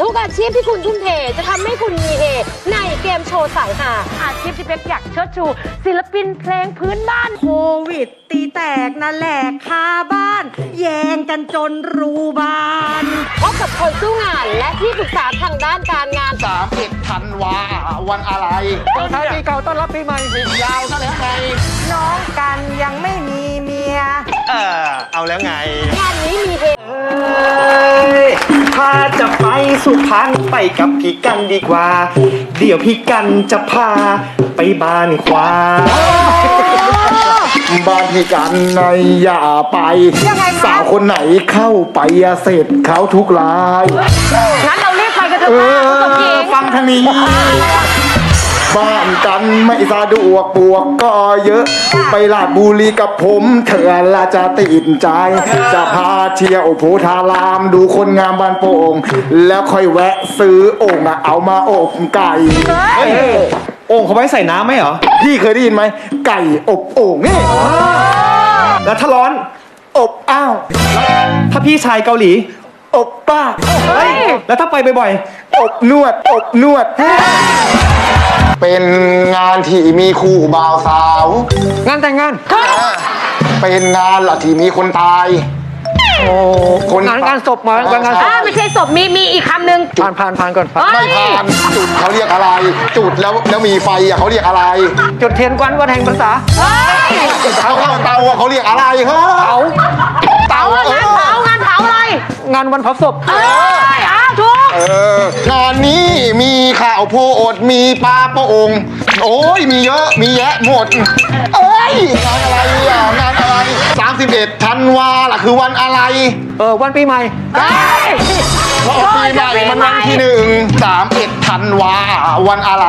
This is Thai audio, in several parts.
ทุกอาชีพที่คุณทุ่มเทจะทำให้คุณมีเฮในเกมโชว์สายหาอาชีพที่เป๊กอยากเชิดชู ศิลปินเพลงพื้นบ้าน โควิด ตีแตกนั่นแหละคาบ้าน แย่งกันจนรูบานพบกับคนสู้งานและที่ปรึกษาทางด้านการงานสามสิบธันวาวันอะไรท้ายปีเก่าต้อนรับปีใหม่ปียาวซะแล้วไงน้องกันยังไม่มีเมีย เออเอาแล้วไง สุพรรณไปกับพี่กันดีกว่า เดี๋ยวพี่กันจะพาไปบ้านควาย บ้านพี่กันในอย่าไป ยังไงคะ สาวคนไหนเข้าไปอะเสร็จเขาทุกราย งั้นเรารีบไปกันเถเออะค่ะอคุณสมหญิงฟังทางนี้ บ้านกันไม่สะดวกปวกก็เยอะ ไปลาดบุรีกับผมเธอละจะติดใจ จะพาเที่ยวโพธารามดูคนงามบ้านโป่งแล้วค่อยแวะซื้อโอ่งอะเอามาอบไก่โอ่งเขาไว้ใส่น้ำไหมเหรอ พี่เคยได้ยินไหม ไก่อบโอ่งนี่แล้วถ้าร้อนอบอ้าวถ้าพี่ชายเกาหลี อบป้าเฮ้ยแล้วถ้าไปบ่อยอบนวด อบนวด เป็นงานที่มีคู่บ่าวสาวๆงานแต่งงานเป็นงานละที่มีคนตาย โอ้คนงานงานศพมางานงานศพอ่าไม่ใช่ศพมีมีอีกคำหนึ่ง ผ่านผ่านผ่านก่อนผ่านไม่ผ่านจุดเขาเรียกอะไร จุดแล้วแล้วมีไฟอะเขาเรียกอะไรจุดเทียนกวันวันแห่งภาษาเขาเข้าเตาอะเขาเรียกอะไรเฮ้ยเผาเตาเอาเองานอเผางานเผาอะไร งานวันเผาศพเอ้ยอ้าวถูกเออ งานนี้มีข้าวโพดมีปลาโป่งโอ้ยมีเยอะมีแยะหมด เอ้ยงานอะไรอะงานอะไร 31ธันวาล่ะคือวันอะไร เออวันปีใหม่เอ้ ยเพราะปีใหม่มันวันที่หนึ่งสามเอ็ดธันวาวันอะไร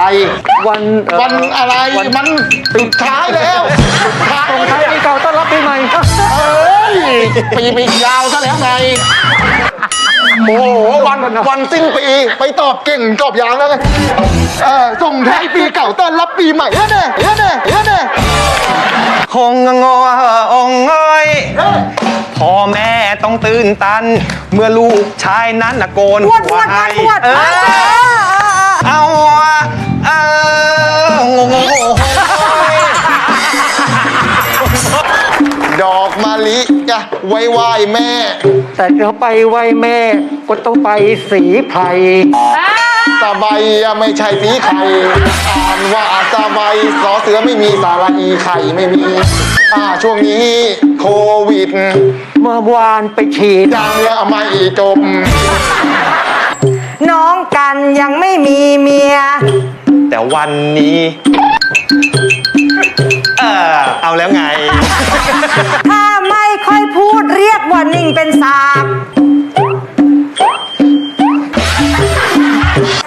วันเอ่อวันอะไรวันมันปิดท้ายแล้วปิดท้ายส่งท้ายปีเก่าต้อนรับปีใหม่ เอ้ยปีปียาวซะแล้วไงโอ้โหวันวันสิ้นปีไปตอบเก่งตอบยาวแล้วไงเออส่งท้ายปีเก่าต้อนรับปีใหม่เฮ้ยเน่เฮ้ยเน่เฮ้ยเน่ คงงอองง้อยพ่อแม่ ต้องตื่นตัน เมื่อลูกชายนั้นนะโกนบวชบวชให้บวชเออเอาอะเอองงงงดอกมะลิจ้ะไว้ไหว้แม่ แต่เดี๋ยวไปไหวแม่ ก็ต้องไปสีไพรสบายอะไม่ใช่สีไข่อ่านว่าสบายสอเสือไม่มีสาระอีไข่ไม่มี อ่าช่วงนี้โควิดเมื่อวานไปฉีดยังไม่จบน้องกันยังไม่มีเมีย แต่วันนี้ เออเอาแล้วไง ถ้าไม่ค่อยพูดเรียกว่านิ่งเป็นสาก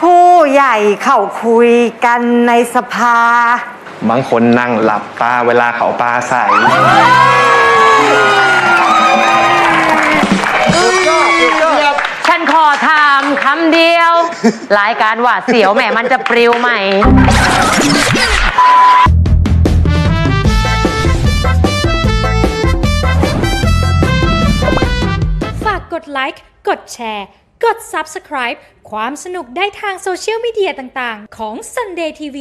ผู้ใหญ่เข้าคุยกันในสภา บางคนนั่งหลับตาเวลาเขาปลาใสำเดียว รายการหวาดเสียวแหมมันจะปลิวใหม่ ฝากกดไลค์ กดแชร์ กด Subscribe ความสนุกได้ทางโซเชียลมีเดียต่างๆ ของ Sunday TV